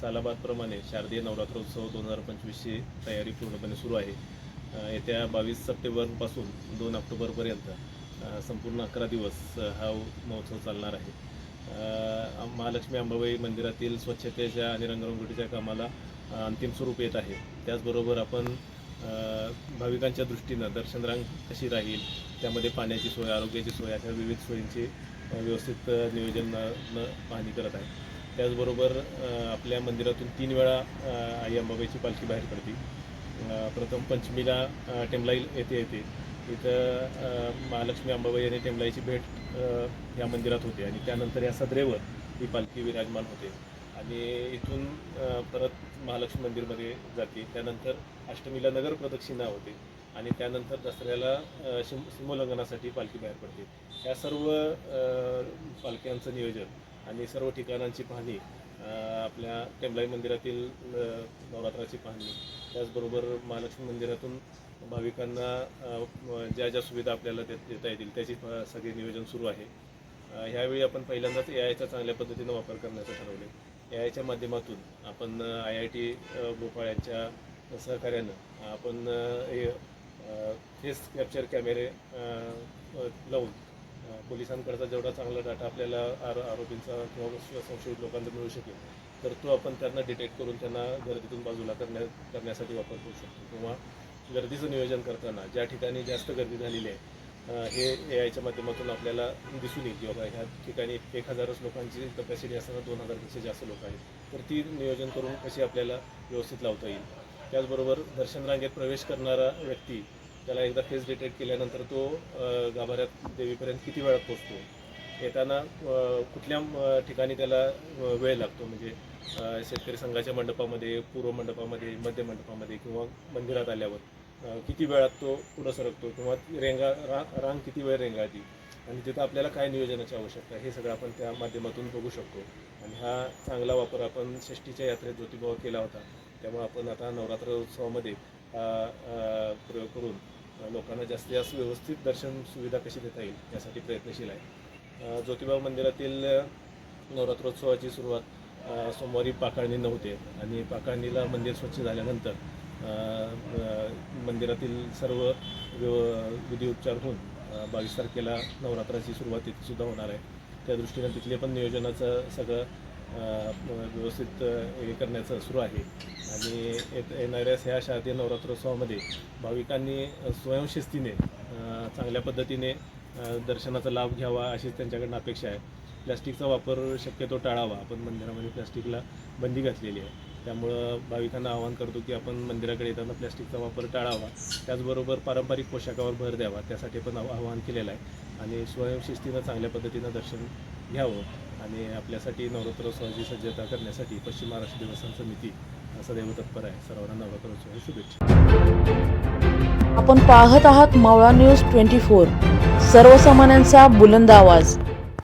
सालाबादप्रमाणे शारदीय नवरात्रोत्सव दोन हजार पंचवीसची तयारी पूर्णपणे सुरू आहे. येत्या बावीस सप्टेंबरपासून दोन ऑक्टोबरपर्यंत संपूर्ण अकरा दिवस हा महोत्सव चालणार आहे. महालक्ष्मी अंबाबाई मंदिरातील स्वच्छतेच्या आणि रंगरंगोटीच्या कामाला अंतिम स्वरूप येत आहे. त्याचबरोबर आपण भाविकांच्या दृष्टीनं दर्शनरांग कशी राहील त्यामध्ये पाण्याची सोय आरोग्याची सोय अशा विविध सोयींची व्यवस्थित नियोजन पाहणी करत आहे. त्याचबरोबर आपल्या मंदिरातून तीन वेळा आई अंबाबाईची पालखी बाहेर पडते. प्रथम पंचमीला टेमलाई येथे येते. इथं महालक्ष्मी अंबाबाई आणि टेमलाईची भेट या मंदिरात होते आणि त्यानंतर या सदरेवर ही पालखी विराजमान होते. आणि इथून परत महालक्ष्मी मंदिरमध्ये जाते. त्यानंतर अष्टमीला नगर प्रदक्षिणा होते. आणि त्यानंतर दसऱ्याला शिम सीमोल्लंघनासाठी पालखी बाहेर पडते. या सर्व पालख्यांचं नियोजन आणि सर्व ठिकाणांची पाहणी आपल्या टेंबलाई मंदिरातील नवरात्राची पाहणी. त्याचबरोबर महालक्ष्मी मंदिरातून भाविकांना ज्या ज्या सुविधा आपल्याला देत देता येतील त्याची प- सगळे नियोजन सुरू आहे. ह्यावेळी आपण पहिल्यांदाच ए आयचा चांगल्या पद्धतीनं वापर करण्याचं ठरवले ए आयच्या माध्यमातून आपण आय आय टी भोपाळ यांच्या सहकार्यानं आपण हे, फेस कॅप्चर कॅमेरे लावून पोलिसांकडचा जेवढा चांगला डाटा आपल्याला आरो आरोपींचा किंवा संशयित लोकांचा मिळू शकेल तर तो आपण त्यांना डिटेक्ट करून त्यांना गर्दीतून बाजूला करण्या करण्यासाठी वापर करू शकतो. किंवा गर्दीचं नियोजन करताना ज्या ठिकाणी जास्त गर्दी झालेली आहे हे ए आयच्या माध्यमातून आपल्याला दिसून येईल किंवा ह्या ठिकाणी एक हजारच लोकांची कपॅसिटी असताना दोन हजारपेक्षा जास्त लोक आहेत. तर ती नियोजन करून कशी आपल्याला व्यवस्थित लावता येईल? त्याचबरोबर दर्शन रांगेत प्रवेश करणारा व्यक्ती त्याला एकदा फेस डिटेक्ट केल्यानंतर तो गाभाऱ्यात देवीपर्यंत किती वेळात पोचतो येताना कुठल्या ठिकाणी त्याला वेळ लागतो? म्हणजे शेतकरी संघाच्या मंडपामध्ये पूर्व मंडपामध्ये मध्य मंडपामध्ये किंवा मंदिरात आल्यावर किती वेळात तो पुढं सरकतो? किंवा रेंगा रा रांग किती वेळ रेंगाळती? आणि तिथं आपल्याला काय नियोजनाची आवश्यकता हे सगळं आपण त्या माध्यमातून बघू शकतो. आणि हा चांगला वापर आपण षष्टीच्या यात्रेत ज्योतिबावर केला होता त्यामुळे आपण आता नवरात्र उत्सवामध्ये हा प्रयोग करून लोकांना जास्तीत जास्त व्यवस्थित दर्शन सुविधा कशी देता येईल यासाठी प्रयत्नशील आहे. ज्योतिबा मंदिरातील नवरात्रोत्सवाची सुरुवात सोमवारी पाकाळणीनं होते. आणि पाकाळणीला मंदिर स्वच्छ झाल्यानंतर मंदिरातील सर्व व्यव विधी उपचार होऊन बावीस तारखेला नवरात्राची सुरुवात तिथेसुद्धा होणार आहे. त्या दृष्टीनं तिथले पण नियोजनाचं सगळं व्यवस्थित हे करण्याचं सुरू आहे. आणि येत येणाऱ्या ह्या शारदीय नवरात्रोत्सवामध्ये भाविकांनी स्वयंशिस्तीने चांगल्या पद्धतीने दर्शनाचा लाभ घ्यावा अशीच त्यांच्याकडनं अपेक्षा आहे. प्लॅस्टिकचा वापर शक्यतो टाळावा. आपण मंदिरामध्ये प्लॅस्टिकला बंदी घातलेली आहे. त्यामुळं भाविकांना आवाहन करतो की आपण मंदिराकडे येताना प्लॅस्टिकचा वापर टाळावा. त्याचबरोबर पारंपरिक पोशाखावर भर द्यावा. त्यासाठी पण आवाहन केलेलं आहे. आणि स्वयंशिस्तीनं चांगल्या पद्धतीनं दर्शन घ्यावं. आणि आपल्यासाठी नवरात्रोत्सवाची सज्जता करण्यासाठी पश्चिम महाराष्ट्र देवस्थान समिती सदैव तत्पर आहे. सर्वांना नवरात्रोत्सवाची शुभेच्छा. आपण पाहत आहात मावळा न्यूज ट्वेंटी फोर. सर्वसामान्यांचा बुलंद आवाज.